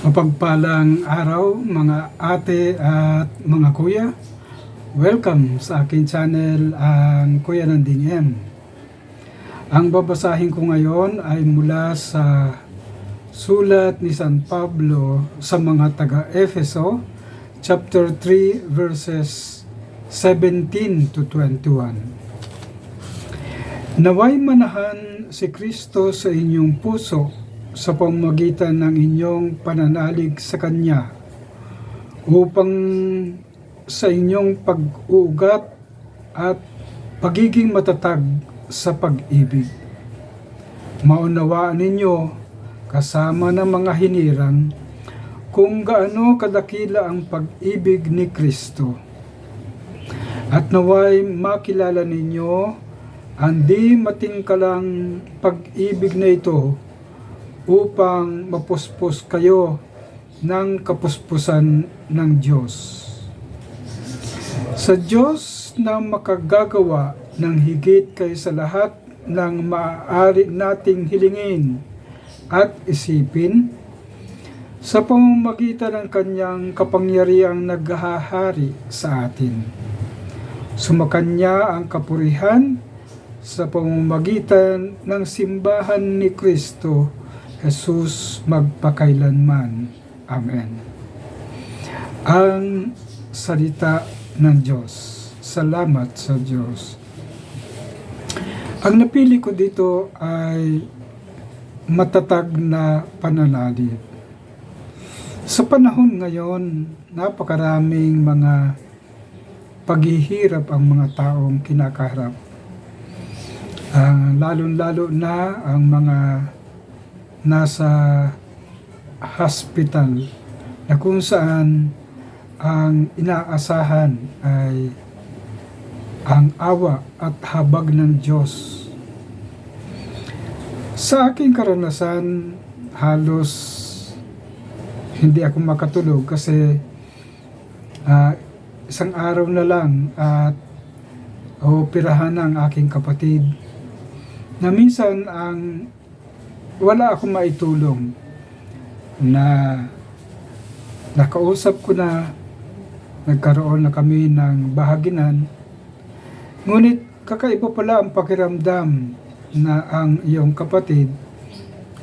Mapagpalang araw mga ate at mga kuya. Welcome sa aking channel ang Kuya Nanding M. Ang babasahin ko ngayon ay mula sa sulat ni San Pablo sa mga taga-Efeso chapter 3 verses 17 to 21. Naway manahan si Kristo sa inyong puso sa pamamagitan ng inyong pananalig sa Kanya upang sa inyong pag-ugat at pagiging matatag sa pag-ibig. Maunawaan ninyo kasama ng mga hinirang kung gaano kadakila ang pag-ibig ni Kristo. At naway makilala ninyo ang di matingkalang pag-ibig na ito upang mapuspos kayo ng kapuspusan ng Diyos. Sa Diyos na makagagawa ng higit kaysa lahat ng maaari nating hilingin at isipin, sa pamamagitan ng kanyang kapangyarihang naghahari sa atin. Sumakanya ang kapurihan sa pamamagitan ng simbahan ni Kristo Jesus magpakailanman. Amen. Ang salita ng Diyos. Salamat sa Diyos. Ang napili ko dito ay matatag na pananalig. Sa panahon ngayon, napakaraming mga paghihirap ang mga taong kinakaharap. Uh, lalong-lalo na ang mga nasa hospital na kung saan ang inaasahan ay ang awa at habag ng Diyos. Sa aking karanasan, halos hindi ako makatulog kasi uh, isang araw na lang at operahan ng aking kapatid na minsan ang wala akong maitulong na nakausap ko na nagkaroon na kami ng bahaginan. Ngunit kakaiba pala ang pakiramdam na ang iyong kapatid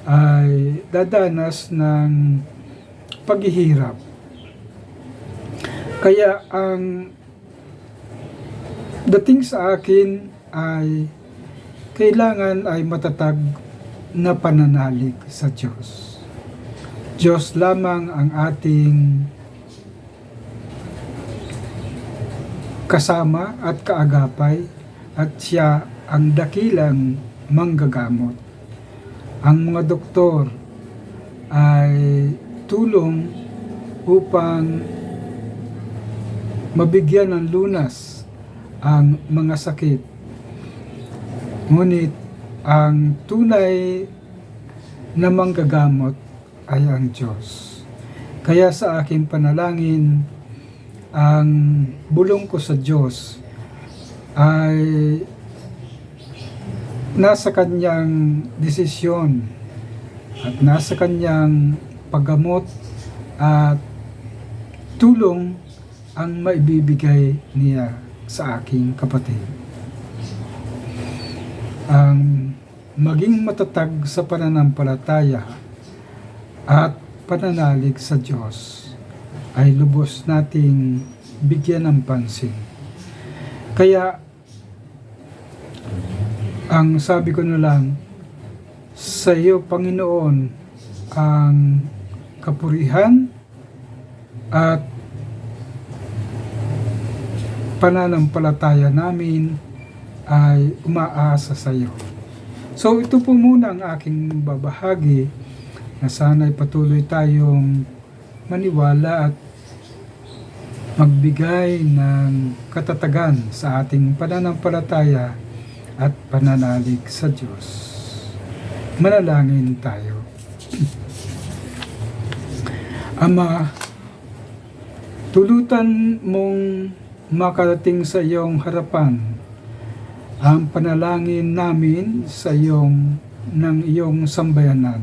ay dadanas ng paghihirap. Kaya ang dating sa akin ay kailangan ay matatag na pananalig sa Diyos. Diyos lamang ang ating kasama at kaagapay at siya ang dakilang manggagamot. Ang mga doktor ay tulong upang mabigyan ng lunas ang mga sakit Ngunit ang tunay na manggagamot ay ang Diyos. Kaya sa aking panalangin, ang bulong ko sa Diyos ay nasa kanyang desisyon at nasa kanyang paggamot at tulong ang maibibigay niya sa aking kapatid ang maging matatag sa pananampalataya at pananalig sa Diyos ay lubos nating bigyan ng pansin. Kaya, ang sabi ko na lang, sa iyo, Panginoon, ang kapurihan at pananampalataya namin ay umaasa sa iyo. So ito po muna ang aking babahagi na sana'y patuloy tayong maniwala at magbigay ng katatagan sa ating pananampalataya at pananalig sa Diyos. Manalangin tayo. Ama, tulutan mong makarating sa iyong harapan ang panalangin namin sa iyong ng iyong sambayanan.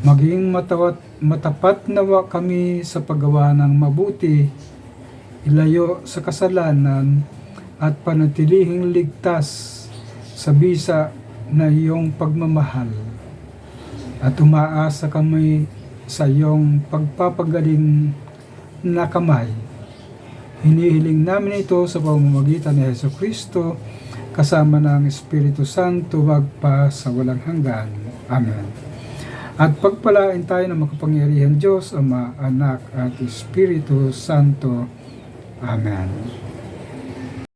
Maging matawat, matapat nawa kami sa paggawa ng mabuti, ilayo sa kasalanan, at panatilihing ligtas sa bisa na iyong pagmamahal. At umaasa kami sa iyong pagpapagaling na kamay. Hinihiling namin ito sa pamamagitan ni Yeso Kristo kasama ng Espiritu Santo wagpa sa walang hanggan. Amen. At pagpalain tayo ng makapangyarihan Diyos, Ama, Anak at Espiritu Santo. Amen.